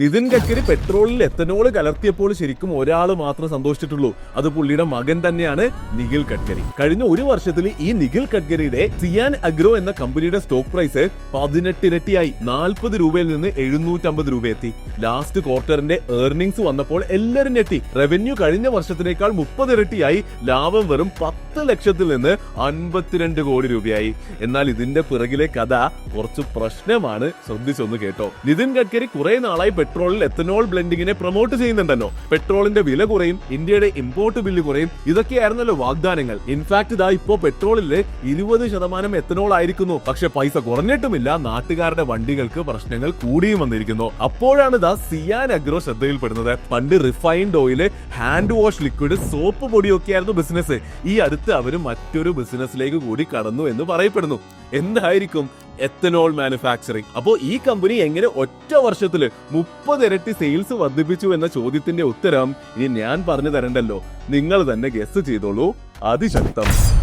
നിതിൻ ഗഡ്കരി പെട്രോളിൽ എത്തനോൾ കലർത്തിയപ്പോൾ ശരിക്കും ഒരാൾ മാത്രം സന്തോഷിച്ചിട്ടുള്ളൂ. അത് പുള്ളിയുടെ മകൻ തന്നെയാണ് നിഖിൽ ഗഡ്കരി കഴിഞ്ഞ ഒരു വർഷത്തിൽ ഈ നിഖിൽ ഗഡ്കരിയുടെ സിയാൻ അഗ്രോ എന്ന കമ്പനിയുടെ സ്റ്റോക്ക് പ്രൈസ് പതിനെട്ടിരട്ടിയായി നാൽപ്പത് രൂപയിൽ നിന്ന് എഴുന്നൂറ്റമ്പത് രൂപ എത്തി ലാസ്റ്റ് ക്വാർട്ടറിന്റെ ഏർണിംഗ്സ് വന്നപ്പോൾ എല്ലാവരും ഞെട്ടി. റവന്യൂ കഴിഞ്ഞ വർഷത്തിനേക്കാൾ മുപ്പത് ഇരട്ടിയായി ലാഭം വെറും പത്ത് ലക്ഷത്തിൽ നിന്ന് അൻപത്തിരണ്ട് കോടി രൂപയായി. എന്നാൽ ഇതിന്റെ പിറകിലെ കഥ കുറച്ച് പ്രശ്നമാണ്. ശ്രദ്ധിച്ചൊന്ന് കേട്ടോ. നിതിൻ ഗഡ്കരി കുറെ നാളായി പെട്രോളിൽ എത്തനോൾ ബ്ലെൻഡിങ്ങിനെ പ്രൊമോട്ട് ചെയ്യുന്നുണ്ടല്ലോ. പെട്രോളിന്റെ വില കുറയും ഇന്ത്യയുടെ ഇമ്പോർട്ട് ബില്ല് കുറയും. ഇതൊക്കെയായിരുന്നല്ലോ വാഗ്ദാനങ്ങൾ. ഇൻഫാക്ട് ഇതാ ഇപ്പോ പെട്രോളിൽ ഇരുപത് ശതമാനം എത്തനോൾ ആയിരിക്കുന്നു. പക്ഷെ പൈസ കുറഞ്ഞിട്ടുമില്ല. നാട്ടുകാരുടെ വണ്ടികൾക്ക് പ്രശ്നങ്ങൾ കൂടിയും വന്നിരിക്കുന്നു. അപ്പോഴാണ് ഇതാ സിയാൻ അഗ്രോ ശ്രദ്ധയിൽപ്പെടുന്നത്. പണ്ട് refined oil hand wash liquid soap പൊടിയൊക്കെയായിരുന്നു business ഈ അടുത്ത് അവർ മറ്റൊരു ബിസിനസ്സിലേക്ക് കൂടി കടന്നു എന്ന് പറയപ്പെടുന്നു. എന്തായിരിക്കും? എത്തനോൾ മാനുഫാക്ചറിംഗ് അപ്പോൾ ഈ കമ്പനി എങ്ങനെ ഒറ്റ വർഷത്തിൽ മുപ്പത് ഇരട്ടി സെയിൽസ് വർദ്ധിപ്പിച്ചു എന്ന ചോദ്യത്തിന്റെ ഉത്തരം ഇനി ഞാൻ പറഞ്ഞു തരണ്ടല്ലോ. നിങ്ങൾ തന്നെ ഗസ് ചെയ്തോളൂ. അതിശക്തം.